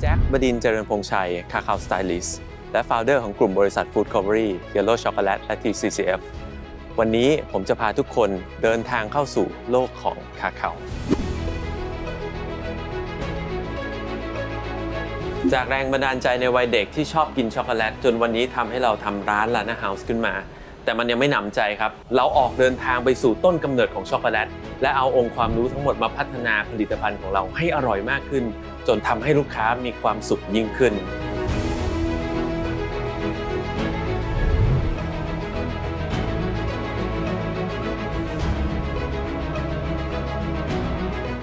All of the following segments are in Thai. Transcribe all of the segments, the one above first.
แจ็คบดินเจริญพงษ์ชัย คาคาวสไตลิสต์ และ f o u เดอร์ของกลุ่มบริษัท Food Recovery Yellow Chocolate และ TCCF วันนี้ผมจะพาทุกคนเดินทางเข้าสู่โลกของคาคาว จากแรงบันดาลใจในวัยเด็กที่ชอบกินช็อกโกแลต จนวันนี้ทำให้เราทำร้านลานาเฮาส์ขึ้นมา แต่มันยังไม่หนำใจครับ เราออกเดินทางไปสู่ต้นกำเนิดของช็อกโกแลต และเอาองค์ความรู้ทั้งหมดมาพัฒนาผลิตภัณฑ์ของเราให้อร่อยมากขึ้น จนทำให้ลูกค้ามีความสุขยิ่งขึ้น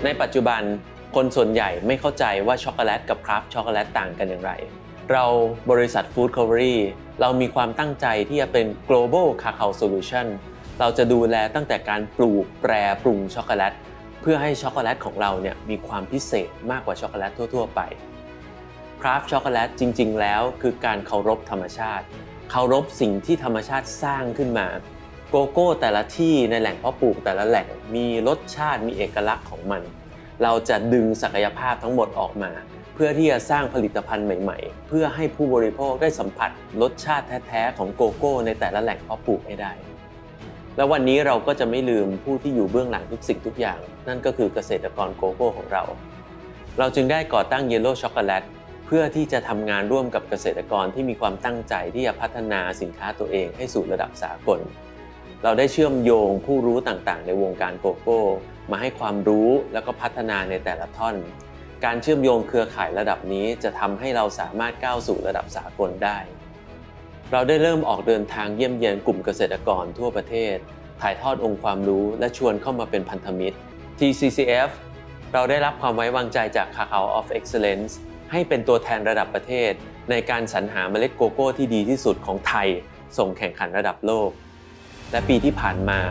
ในปัจจุบันคนส่วนใหญ่ไม่เข้าใจว่าช็อกโกแลตกับคราฟช็อกโกแลตต่างกันอย่างไร เราบริษัท Food Recovery เรามีความตั้งใจที่จะเป็น global cacao solution เราจะดูแลตั้งแต่การปลูกแปรปรุงช็อกโกแลตเพื่อให้ช็อกโกแลตของเราเนี่ยมีความพิเศษมากกว่าช็อกโกแลตทั่ว ๆ ไปคราฟช็อกโกแลตจริง ๆ แล้วคือการเคารพธรรมชาติ เคารพสิ่งที่ธรรมชาติสร้างขึ้นมา โกโก้แต่ละที่ในแหล่งเพาะปลูกแต่ละแหล่งมีรสชาติมีเอกลักษณ์ของมัน เราจะดึงศักยภาพทั้งหมดออกมา พื่อที่จะสร้างผลิตภัณฑ์ใหม่ ๆ เพื่อให้ผู้บริโภคได้สัมผัสรสชาติแท้ๆของโกโก้ ในแต่ละแหล่งเพาะปลูกให้ได้ และวันนี้เราก็จะไม่ลืมผู้ที่อยู่เบื้องหลังทุกสิ่งทุกอย่าง นั่นก็คือเกษตรกรโกโก้ของเรา เราจึงได้ก่อตั้ง Yellow Chocolate เพื่อที่จะทำงานร่วมกับเกษตรกรที่มีความตั้งใจที่จะพัฒนาสินค้าตัวเองให้สู่ระดับสากลเราได้เชื่อมโยงผู้รู้ต่างๆ ในวงการโกโก้ มาให้ความรู้แล้วก็พัฒนาในแต่ละท่อน การเชื่อมโยงเครือข่ายระดับนี้จะทำให้เราสามารถก้าวสู่ระดับสากลได้ เราได้เริ่มออกเดินทางเยี่ยมเยียนกลุ่มเกษตรกรทั่วประเทศ ถ่ายทอดองค์ความรู้และชวนเข้ามาเป็นพันธมิตร TCCF เราได้รับความไว้วางใจจาก Cacao of Excellence ให้เป็นตัวแทนระดับประเทศ ในการสรรหาเมล็ดโกโก้ที่ดีที่สุดของไทย ส่งแข่งขันระดับโลก และปีที่ผ่านมา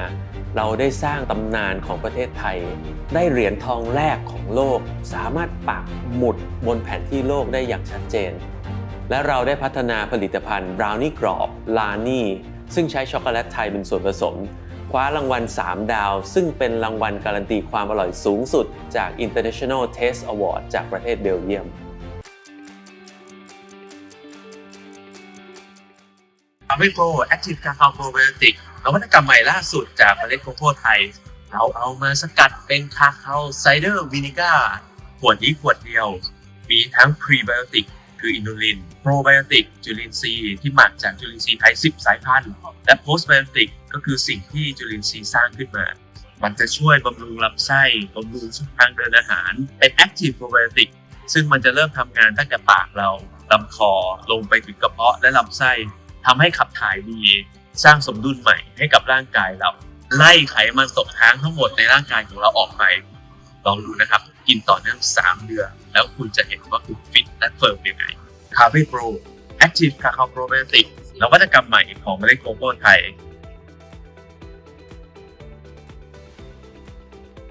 เราได้สร้างตำนานของประเทศไทย ได้เหรียญทองแรกของโลก สามารถปักหมุดบนแผนที่โลกได้อย่างชัดเจน และเราได้พัฒนาผลิตภัณฑ์บราวนี่กรอบลานี่ซึ่งใช้ช็อกโกแลตไทยเป็นส่วนผสม คว้ารางวัล 3 ดาว ซึ่งเป็นรางวัลการันตีความอร่อยสูงสุดจาก International Taste Award จากประเทศเบลเยียม ทำให้โปร Active Cacao Probiotic นวัตกรรมใหม่ล่าสุดจากเมล็ดโกโก้ไทย เราเอามาสกัดเป็นคาคาไซเดอร์วินิก้าขวดนี้ขวดเดียว มีทั้งพรีไบโอติกคืออินูลิน โปรไบโอติกจุลินทรีย์ที่หมักจากจุลินทรีย์ไทย 10 สายพันธุ์ และโพสไบโอติกก็คือสิ่งที่จุลินทรีย์สร้างขึ้นมามันจะช่วยบำรุงลำไส้บำรุงช่องทางเดินอาหาร เป็น Active Probiotic ซึ่งมันจะเริ่มทำงานตั้งแต่ปากเราลำคอลงไปถึงกระเพาะและลำไส้ ทำให้ขับถ่ายดีสร้างสมดุลใหม่ให้กับร่างกายเราไล่ไขมันตกค้างทั้งหมดในร่างกายของเราออกไปลองดูนะครับ กินต่อเนื่อง 3 เดือน แล้วคุณจะเห็นว่าคุณฟิตและเฟิร์มยังไงคาเฟ่โปรแอคทีฟคาคาโปรเบติกนวัตกรรมใหม่ของเมล็ดโกโก้ไทย